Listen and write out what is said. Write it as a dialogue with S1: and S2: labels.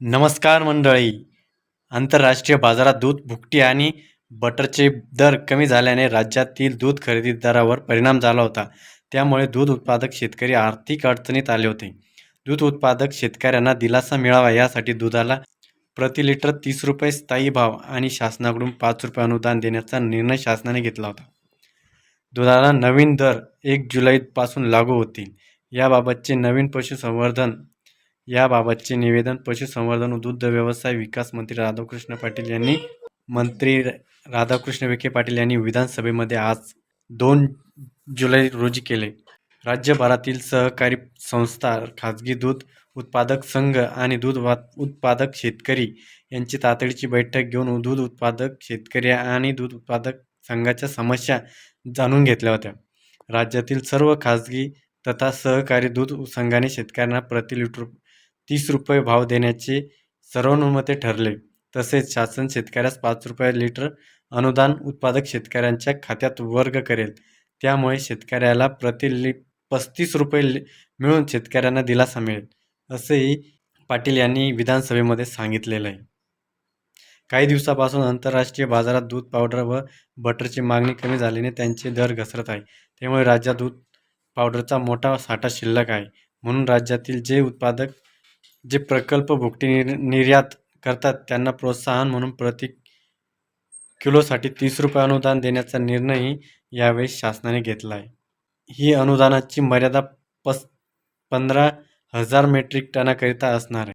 S1: नमस्कार मंडळी. आंतरराष्ट्रीय बाजारात दूध भुकटी आणि बटरचे दर कमी झाल्याने राज्यातील दूध खरेदीदारावर परिणाम झाला होता. त्यामुळे दूध उत्पादक शेतकरी आर्थिक अडचणीत आले होते. दूध उत्पादक शेतकऱ्यांना दिलासा मिळावा यासाठी दुधाला प्रति लिटर तीस रुपये स्थायी भाव आणि शासनाकडून पाच रुपये अनुदान देण्याचा निर्णय शासनाने घेतला होता. दुधाला नवीन दर एक जुलैपासून लागू होतील. याबाबतचे नवीन पशुसंवर्धन याबाबतचे निवेदन पशुसंवर्धन व दुग्ध व्यवसाय विकास मंत्री राधाकृष्ण पाटील यांनी मंत्री राधाकृष्ण विखे पाटील यांनी विधानसभेमध्ये आज दोन जुलै रोजी केले. राज्यभरातील सहकारी संस्था खाजगी दूध उत्पादक संघ आणि दूध उत्पादक शेतकरी यांची तातडीची बैठक घेऊन दूध उत्पादक शेतकरी आणि दूध उत्पादक संघाच्या समस्या जाणून घेतल्या होत्या. राज्यातील सर्व खाजगी तथा सहकारी दूध संघाने शेतकऱ्यांना प्रति लिटर तीस रुपये भाव देण्याचे सर्वानुमते ठरले. तसेच शासन शेतकऱ्यास पाच रुपये लिटर अनुदान उत्पादक शेतकऱ्यांच्या खात्यात वर्ग करेल. त्यामुळे शेतकऱ्याला प्रति लि पस्तीस रुपये लि मिळून शेतकऱ्यांना दिलासा मिळेल असेही पाटील यांनी विधानसभेमध्ये सांगितलेलं आहे. काही दिवसापासून आंतरराष्ट्रीय बाजारात दूध पावडर व बटरची मागणी कमी झाल्याने त्यांचे दर घसरत आहे. त्यामुळे राज्यात दूध पावडरचा मोठा साठा शिल्लक आहे. म्हणून राज्यातील जे उत्पादक जे प्रकल्प भुकटी निर् निर्यात करतात त्यांना प्रोत्साहन म्हणून प्रति किलोसाठी तीस रुपये अनुदान देण्याचा निर्णयही यावेळी शासनाने घेतला आहे ही अनुदानाची मर्यादा पस पंधरा हजार मेट्रिक टनाकरिता असणार आहे.